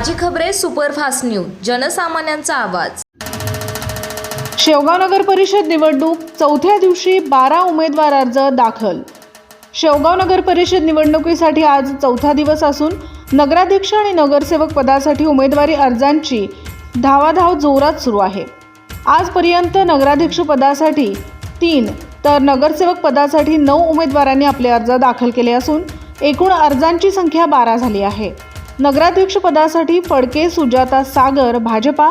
ताजी खबरे superfast news जनसामान्यांचा आवाज. शेवगाव नगर परिषद निवडणूक चौथ्या दिवशी बारा उमेदवार अर्ज दाखल. शेवगाव नगर परिषद निवडणुकीसाठी आज चौथा दिवस असून नगराध्यक्ष आणि नगरसेवक पदासाठी उमेदवारी अर्जांची धावाधाव जोरात सुरू आहे. आजपर्यंत नगराध्यक्ष पदासाठी तीन तर नगरसेवक पदासाठी नऊ उमेदवारांनी आपले अर्ज दाखल केले असून एकूण अर्जांची संख्या बारा झाली आहे. नगराध्यक्षपदासाठी फडके सुजाता सागर भाजपा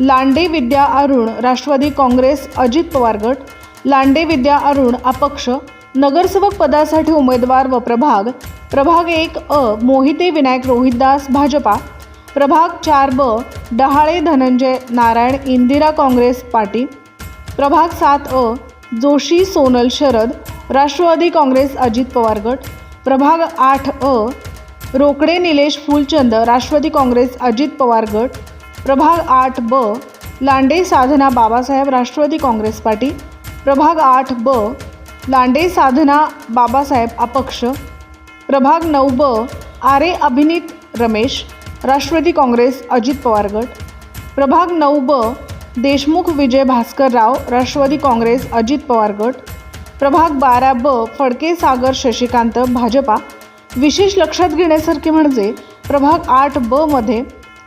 लांडे विद्या अरुण राष्ट्रवादी काँग्रेस अजित पवार गट लांडे विद्या अरुण अपक्ष नगरसेवक पदासाठी उमेदवार व प्रभाग प्रभाग एक अ मोहिते विनायक रोहितदास भाजपा प्रभाग चार ब डहाळे धनंजय नारायण इंदिरा काँग्रेस पाटील प्रभाग सात अ जोशी सोनल शरद राष्ट्रवादी काँग्रेस अजित पवार गट प्रभाग आठ अ रोकडे निलेश फुलचंद राष्ट्रवादी काँग्रेस अजित पवार गट प्रभाग आठ ब लांडे साधना बाबासाहेब राष्ट्रवादी काँग्रेस पार्टी प्रभाग आठ ब लांडे साधना बाबासाहेब अपक्ष प्रभाग नऊ ब आरे अभिनीत रमेश राष्ट्रवादी काँग्रेस अजित पवार गट प्रभाग नऊ ब देशमुख विजय भास्कर राव राष्ट्रवादी काँग्रेस अजित पवार गट प्रभाग बारा ब फडके सागर शशिकांत भाजपा विशेष लक्षात घेण्यासारखे म्हणजे प्रभाग आठ ब मध्ये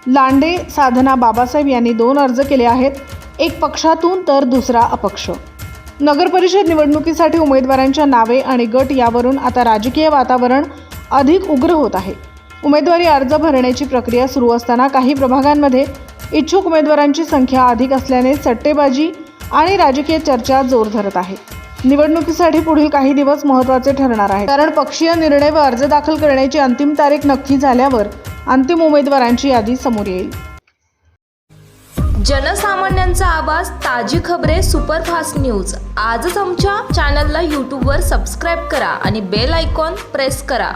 लांडे साधना बाबासाहेब यांनी दोन अर्ज केले आहेत एक पक्षातून तर दुसरा अपक्ष. नगरपरिषद निवडणुकीसाठी उमेदवारांच्या नावे आणि गट यावरून आता राजकीय वातावरण अधिक उग्र होत आहे. उमेदवारी अर्ज भरण्याची प्रक्रिया सुरू असताना काही प्रभागांमध्ये इच्छुक उमेदवारांची संख्या अधिक असल्याने सट्टेबाजी आणि राजकीय चर्चा जोर धरत आहे. निवडणुकीसाठी पुढील काही दिवस महत्त्वाचे ठरणार आहे कारण पक्षीय निर्णय व अर्ज दाखल करण्याची अंतिम तारीख नक्की झाल्यावर अंतिम उमेदवारांची यादी समोर येईल. जनसामान्यांचा आवाज ताजी खबरे सुपरफास्ट न्यूज. आजच आमच्या चॅनलला यूट्यूबवर सबस्क्राईब करा आणि बेल आयकॉन प्रेस करा.